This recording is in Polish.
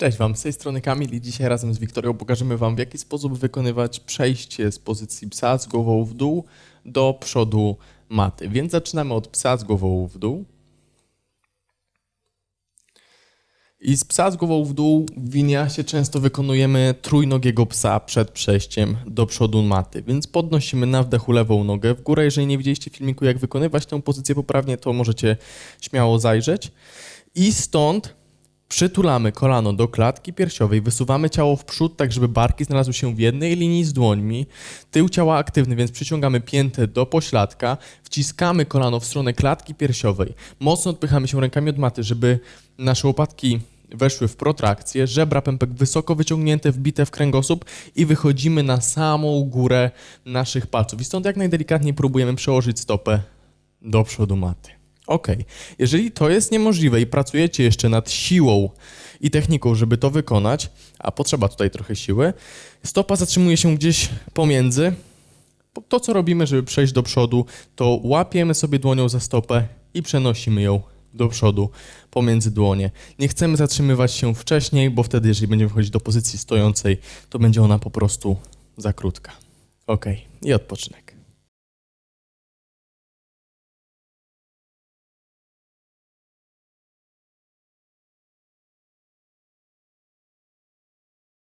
Cześć Wam, z tej strony Kamil i dzisiaj razem z Wiktorią pokażemy Wam w jaki sposób wykonywać przejście z pozycji psa z głową w dół do przodu maty. Więc zaczynamy od psa z głową w dół. I z psa z głową w dół w winiasie często wykonujemy trójnogiego psa przed przejściem do przodu maty. Więc podnosimy na wdechu lewą nogę w górę. Jeżeli nie widzieliście filmiku jak wykonywać tę pozycję poprawnie, to możecie śmiało zajrzeć. I stąd Przytulamy kolano do klatki piersiowej, wysuwamy ciało w przód, tak żeby barki znalazły się w jednej linii z dłońmi. Tył ciała aktywny, więc przyciągamy piętę do pośladka, wciskamy kolano w stronę klatki piersiowej. Mocno odpychamy się rękami od maty, żeby nasze łopatki weszły w protrakcję, żebra pępek wysoko wyciągnięte, wbite w kręgosłup i wychodzimy na samą górę naszych palców. I stąd jak najdelikatniej próbujemy przełożyć stopę do przodu maty. Ok, jeżeli to jest niemożliwe i pracujecie jeszcze nad siłą i techniką, żeby to wykonać, a potrzeba tutaj trochę siły, stopa zatrzymuje się gdzieś pomiędzy. To, co robimy, żeby przejść do przodu, to łapiemy sobie dłonią za stopę i przenosimy ją do przodu pomiędzy dłonie. Nie chcemy zatrzymywać się wcześniej, bo wtedy, jeżeli będziemy wchodzić do pozycji stojącej, to będzie ona po prostu za krótka. Ok, i odpoczynek.